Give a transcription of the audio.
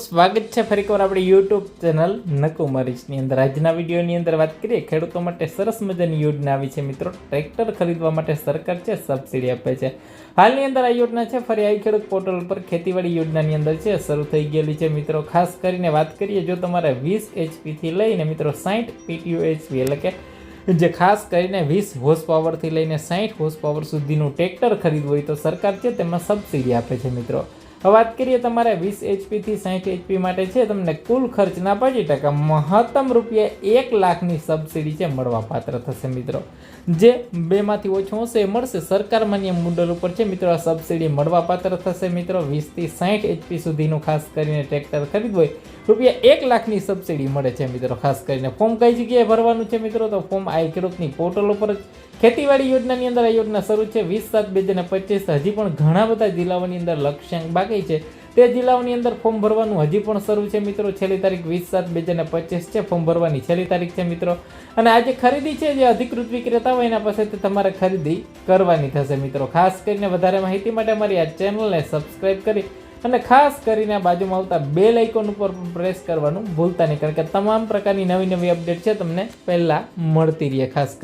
સ્વાગત છે ફરીકવાર આપણી યુટ્યુબ ચેનલ નકુમરીશની અંદર. આજના વિડીયોની અંદર વાત કરીએ ખેડૂતો માટે સરસ મજાની યોજના આવી છે મિત્રો. ટ્રેક્ટર ખરીદવા માટે સરકાર છે, સબસિડી આપે છે. હાલની અંદર આ યોજના છે, ફરી આવી ખેડૂત પોર્ટલ પર ખેતીવાડી યોજનાની અંદર છે, શરૂ થઈ ગયેલી છે. મિત્રો, ખાસ કરીને વાત કરીએ જો તમારે વીસ એચપીથી લઈને મિત્રો સાઠ પીટીયુ એચપી એટલે કે જે ખાસ કરીને વીસ હોર્સ પાવરથી લઈને સાઠ હોર્સ પાવર સુધીનું ટ્રેક્ટર ખરીદવું હોય તો સરકાર છે, તેમાં સબસિડી આપે છે મિત્રો. વાત કરીએ તમારે વીસ એચપીથી સાઠ એચપી માટે છે, તમને કુલ ખર્ચના પચીસ ટકા મહત્તમ રૂપિયા એક લાખની સબસિડી છે મળવા પાત્ર થશે મિત્રો. જે બેમાંથી ઓછું હશે એ મળશે. સરકાર માન્ય મુદ્દલ ઉપર છે, મિત્રો, આ સબસિડી મળવા પાત્ર થશે મિત્રો. વીસથી સાઠ એચપી સુધીનું ખાસ કરીને ટ્રેક્ટર ખરીદવું હોય, રૂપિયા એક લાખની સબસિડી મળે છે મિત્રો, ખાસ કરીને. ફોર્મ કઈ જગ્યાએ ભરવાનું છે મિત્રો? તો ફોર્મ આ ખેડૂતની પોર્ટલ ઉપર જ. ખેતીવાડી યોજનાની અંદર આ યોજના શરૂ છે. વીસ, સાત, બે હજાર પચીસ, હજી પણ ઘણા બધા જિલ્લાઓની અંદર લક્ષ્યાંક બાકી છે. તે જિલ્લાઓની અંદર ફોર્મ ભરવાનું હજી પણ શરૂ છે મિત્રો. છેલ્લી તારીખ વીસ સાત બે હજાર પચીસ છે. ફોર્મ ભરવાની છેલ્લી તારીખ છે મિત્રો. અને આ જે ખરીદી છે જે અધિકૃત વિક્રેતા હોય એના પાસેથી તમારે ખરીદી કરવાની થશે મિત્રો. ખાસ કરીને વધારે માહિતી માટે અમારી આ ચેનલને સબસ્ક્રાઈબ કરી અને ખાસ કરીને બાજુમાં આવતા બે લાઇકોન ઉપર પ્રેસ કરવાનું ભૂલતા નહીં. કારણ કે તમામ પ્રકારની નવી નવી અપડેટ છે તમને પહેલાં મળતી રહે ખાસ